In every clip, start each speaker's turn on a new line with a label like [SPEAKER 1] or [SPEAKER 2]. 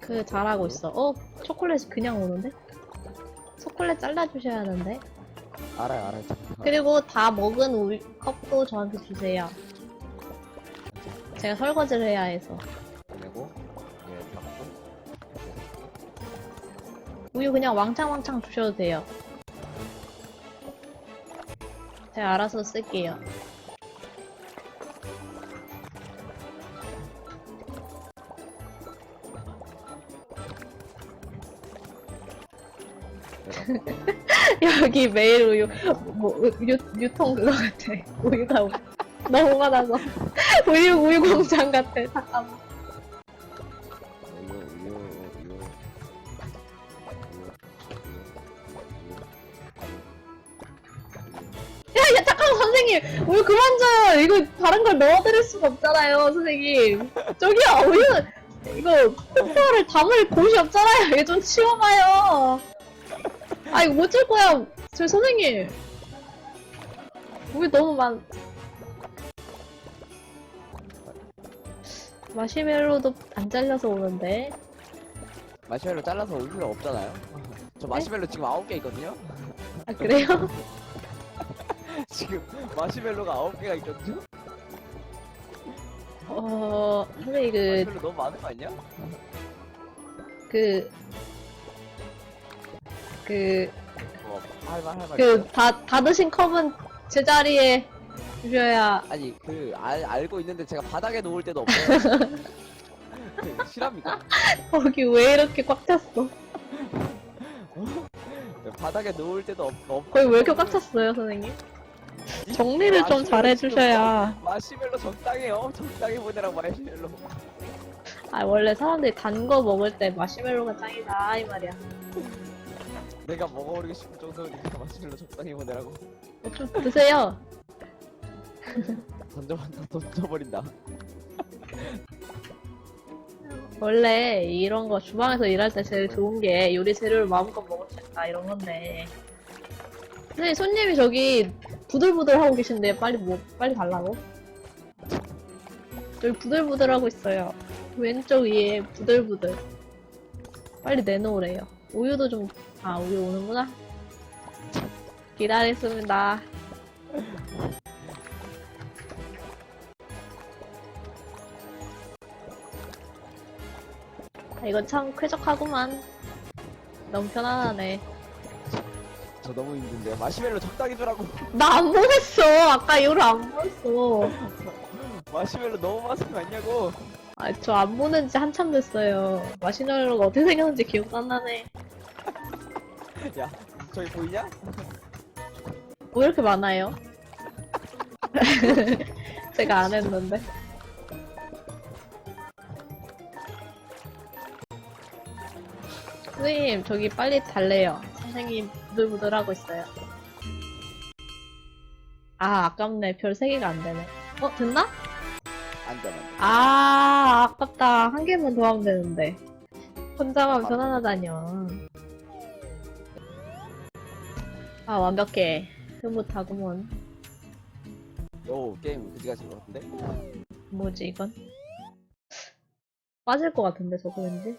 [SPEAKER 1] 그 잘하고 있어. 어 초콜릿이 그냥 오는데? 초콜릿 잘라주셔야 하는데.
[SPEAKER 2] 알아요 알아요. 잠깐만.
[SPEAKER 1] 그리고 다 먹은 우유 컵도 저한테 주세요. 제가 설거지를 해야 해서.
[SPEAKER 2] 그리고 예 잡고
[SPEAKER 1] 우유 그냥 왕창왕창 주셔도 돼요. 제가 알아서 쓸게요. 여기 매일 우유 뭐 유, 유통 그거 같아. 우유가 너무 많아서 우유 우유 공장 같아. 잠깐만.
[SPEAKER 2] 우유 우유 우유 우유 우유
[SPEAKER 1] 야 잠깐만 선생님 우유 그만 줘요. 이거 다른 걸 넣어드릴 수가 없잖아요, 선생님. 저기요 우유 이거 코코아를 담을 곳이 없잖아요. 이거 좀 치워봐요. 아 이거 못 줄 거야. 저 선생님 우유 너무 많. 마시멜로도 안 잘려서 오는데.
[SPEAKER 2] 마시멜로 잘라서 올 필요 없잖아요. 저 마시멜로 지금 아홉 개 있거든요.
[SPEAKER 1] 아 그래요?
[SPEAKER 2] 지금 마시멜로가 아홉 개가 있거든요.
[SPEAKER 1] 어 선생님 그
[SPEAKER 2] 마시멜로 너무 많은 거 아니야?
[SPEAKER 1] 그, 그,
[SPEAKER 2] 뭐 할말 할말
[SPEAKER 1] 그, 다, 다 드신 컵은 제자리에 주셔야,
[SPEAKER 2] 아니 그 알, 알고 있는데 제가 바닥에 놓을 때도 없어요. 그, 실합니까?
[SPEAKER 1] 거기 왜 이렇게 꽉 찼어?
[SPEAKER 2] 바닥에 놓을 때도 없, 없
[SPEAKER 1] 거기 왜 이렇게 꽉 찼어요, 선생님? 정리를 좀
[SPEAKER 2] 마시멜로
[SPEAKER 1] 잘
[SPEAKER 2] 지금
[SPEAKER 1] 해주셔야.
[SPEAKER 2] 뭐, 마시멜로 적당해요. 적당히 보내라고 마시멜로.
[SPEAKER 1] 아, 원래 사람들이 단 거 먹을 때 마시멜로가 짱이다, 이 말이야.
[SPEAKER 2] 내가 먹어버리고 싶을 정도니까 마시멜로 적당히 보내라고.
[SPEAKER 1] 드세요.
[SPEAKER 2] 던져버린다. 던져버린다.
[SPEAKER 1] 원래 이런 거 주방에서 일할 때 제일 좋은 게 요리 재료를 마음껏 먹을 수 있다, 이런 건데. 선생님, 손님이 저기 부들부들 하고 계신데 빨리 뭐, 빨리 달라고? 저기 부들부들 하고 있어요. 왼쪽 위에 부들부들. 빨리 내놓으래요. 우유도 좀, 아, 우유 오는구나. 기다리겠습니다. 아, 이건 참 쾌적하구만. 너무 편안하네.
[SPEAKER 2] 저 너무 힘든데요. 마시멜로 적당히 주라고.
[SPEAKER 1] 나안 보냈어. 아까 이후로 안 보냈어.
[SPEAKER 2] 마시멜로 너무 많은 거 아니냐고.
[SPEAKER 1] 아, 저 안 보낸 지 한참 됐어요. 마시멜로가 어떻게 생겼는지 기억도 안 나네.
[SPEAKER 2] 야, 저기 보이냐?
[SPEAKER 1] 왜 이렇게 많아요? 제가 안 했는데. 선생님, 저기 빨리 달래요. 선생님, 부들부들하고 있어요. 아, 아깝네. 별 3개가 안 되네. 어, 됐나?
[SPEAKER 2] 안 돼, 안 돼.
[SPEAKER 1] 아, 아깝다. 한 개만 더 하면 되는데. 혼자만 편안하다뇨. 아, 완벽해. 흐뭇하구먼.
[SPEAKER 2] 오, 게임 그지 가신 것 같은데?
[SPEAKER 1] 뭐지, 이건? 빠질 것 같은데, 저거 왠지?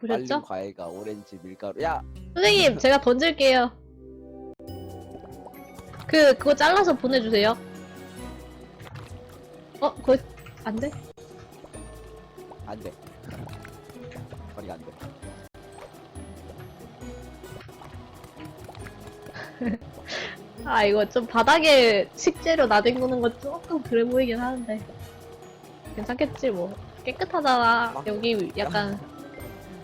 [SPEAKER 2] 말린
[SPEAKER 1] 보셨죠?
[SPEAKER 2] 과일과 오렌지, 밀가루. 야,
[SPEAKER 1] 선생님, 제가 던질게요. 그, 그거 잘라서 보내주세요. 어, 그거, 안 돼?
[SPEAKER 2] 안 돼. 거리가 안 돼.
[SPEAKER 1] 아, 이거 좀 바닥에 식재료 나뒹구는 거 조금 그래 보이긴 하는데. 괜찮겠지, 뭐. 깨끗하잖아.
[SPEAKER 2] 막-
[SPEAKER 1] 여기 약간.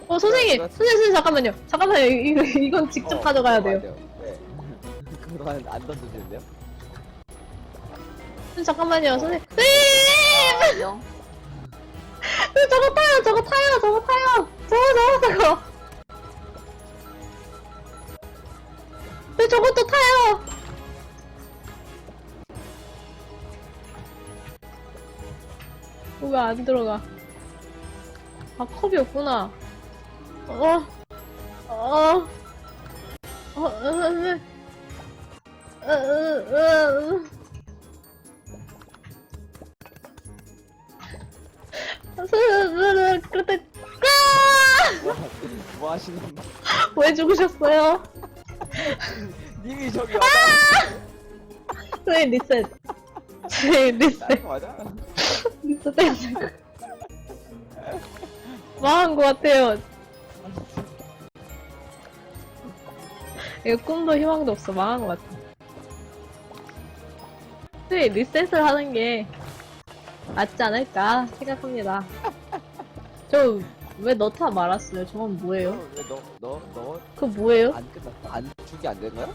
[SPEAKER 1] 어, 선생님!
[SPEAKER 2] 그거-
[SPEAKER 1] 선생님, 선생님, 잠깐만요. 잠깐만요. 이거, 이건 직접
[SPEAKER 2] 어,
[SPEAKER 1] 가져가야 돼요.
[SPEAKER 2] 네. 그거 안, 안 던져지는데요?
[SPEAKER 1] 선생님, 잠깐만요. 선생님. 선생님!
[SPEAKER 2] 영?
[SPEAKER 1] 저거 타요, 저거 타요, 저거 타요! 안 들어가. 아 컵이 없구나. 어어어 어. 어, 어, 어, 어, 어. 어, 어 그때 아!
[SPEAKER 2] 뭐 하시는
[SPEAKER 1] 왜 죽으셨어요?
[SPEAKER 2] 님이 저기 아! 와봐.
[SPEAKER 1] 리셋. 선생님 리셋.
[SPEAKER 2] 맞아
[SPEAKER 1] 리셋 땡 망한 것 같아요. 이거 꿈도 희망도 없어. 망한 것 같아. 선생님 리셋을 하는 게 맞지 않을까 생각합니다. 저왜 너타 말았어요? 저건 뭐예요?
[SPEAKER 2] 왜너너너안
[SPEAKER 1] 그거 뭐예요?
[SPEAKER 2] 끝났어 안 죽이 안된 거야?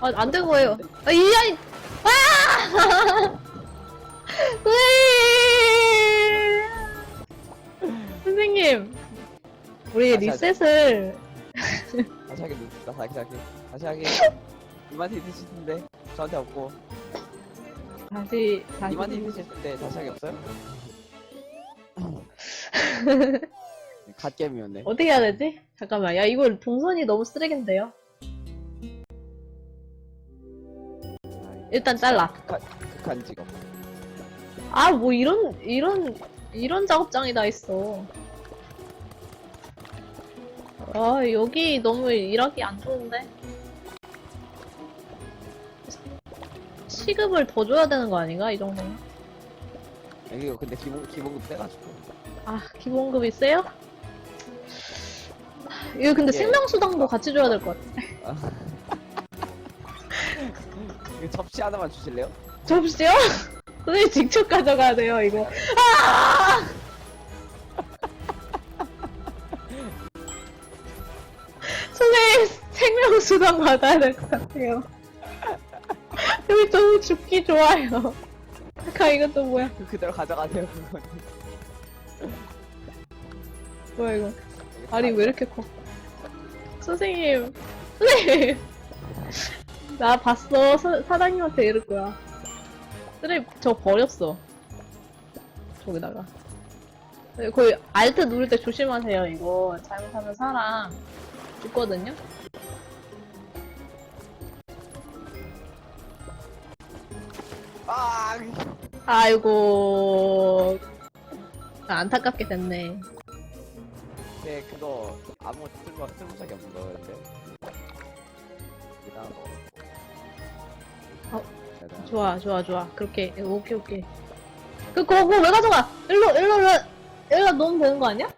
[SPEAKER 1] 아, 안 된 거예요. 아, 이 아이, 아! 왜? 선생님, 우리
[SPEAKER 2] 다시 하자.
[SPEAKER 1] 리셋을,
[SPEAKER 2] 다시 하게 나 다시 하게 다시 하게 님한테 있으실 텐데 저한테 없고
[SPEAKER 1] 다시, 다시.
[SPEAKER 2] 님한테 있으실 텐데 다시 하게 없어요? 갓겜이었네
[SPEAKER 1] 어떻게 해야 되지? 잠깐만, 야, 이거 동선이 너무 쓰레기인데요? 일단 잘라.
[SPEAKER 2] 극한, 극한 직업
[SPEAKER 1] 아, 뭐 이런, 이런, 이런 작업장이 다 있어. 아, 여기 너무 일하기 안 좋은데? 시급을 더 줘야 되는 거 아닌가? 이 정도면?
[SPEAKER 2] 이거 근데 기본 기본급 세가지고
[SPEAKER 1] 아, 기본급이 세요? 이거 근데
[SPEAKER 2] 예.
[SPEAKER 1] 생명수당도 같이 줘야 될 것 같아.
[SPEAKER 2] 이거 접시 하나만 주실래요?
[SPEAKER 1] 접시요? 선생님 직접 가져가야 돼요, 이거. 아! 선생님 생명수당 받아야 될 것 같아요. 여기 좀 죽기 좋아요. 잠깐 이것도 뭐야?
[SPEAKER 2] 그 그대로 가져가세요 그건
[SPEAKER 1] 뭐야 이거? 알이 왜 이렇게 커? 선생님, 선생님, 나 봤어. 사, 사장님한테 이럴 거야. 쓰레 저 버렸어. 저기다가. 네, 거의 알트 누를 때 조심하세요. 이거 잘못하면 사람 죽거든요.
[SPEAKER 2] 아
[SPEAKER 1] 아이고 안타깝게 됐네.
[SPEAKER 2] 네, 그거 아무 쓸모 쓸모작이 없는 거였는데. 여기다 넣어.
[SPEAKER 1] 어, 좋아, 좋아, 좋아. 그렇게 오케이, 오케이. 그 그거 그거 왜 가져가? 일로 일로 일로 일로 놓으면 되는 거 아니야?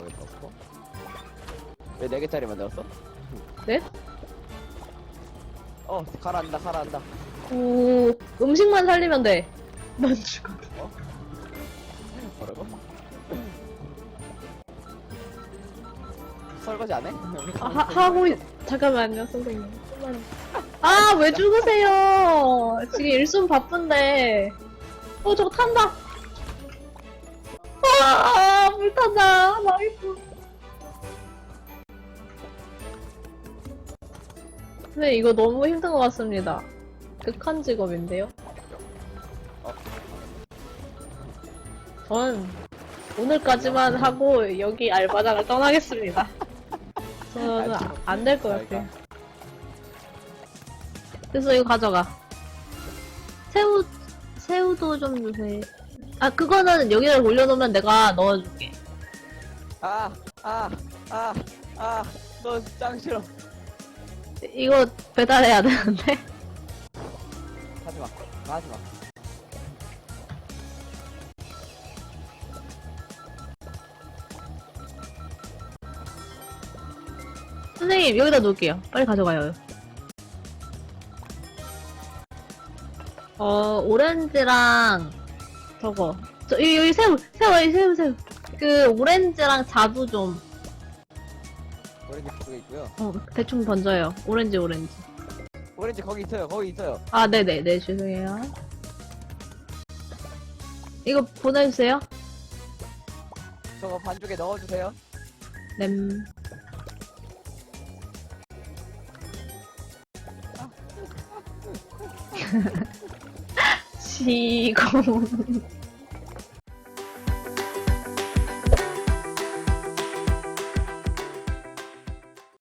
[SPEAKER 2] 여기 넣고. 왜네 개짜리 만들었어?
[SPEAKER 1] 네?
[SPEAKER 2] 어, 가라앉다, 가라앉다.
[SPEAKER 1] 오 음식만 살리면 돼. 넌 죽어.
[SPEAKER 2] 뭐라고? 설거지 안 해?
[SPEAKER 1] 아, 하, 하고 있... 잠깐만요, 선생님. 아, 왜 죽으세요? 지금 일순 바쁜데. 어, 저거 탄다. 아, 물 탄다. 망했어. 네, 이거 너무 힘든 것 같습니다. 극한 직업인데요. 전 오늘까지만 하고 여기 알바장을 떠나겠습니다. 저는 안 될 것 같아요. 그래서 이거 가져가. 새우, 새우도 좀 주세요. 아, 그거는 여기다 올려놓으면 내가 넣어줄게.
[SPEAKER 2] 아, 아, 아, 아, 너짱 싫어.
[SPEAKER 1] 이거 배달해야 되는데.
[SPEAKER 2] 하지 마, 하지 마.
[SPEAKER 1] 선생님, 여기다 놓을게요. 빨리 가져가요. 어, 오렌지랑, 저거. 저, 여기, 여기 새우, 새우, 여기 새우, 새우. 그, 오렌지랑 자두 좀,
[SPEAKER 2] 오렌지 그쪽에 있고요.
[SPEAKER 1] 어, 대충 던져요. 오렌지, 오렌지.
[SPEAKER 2] 오렌지 거기 있어요, 거기 있어요.
[SPEAKER 1] 아, 네네, 네, 죄송해요. 이거 보내주세요.
[SPEAKER 2] 저거 반죽에 넣어주세요.
[SPEAKER 1] 냄. 시공.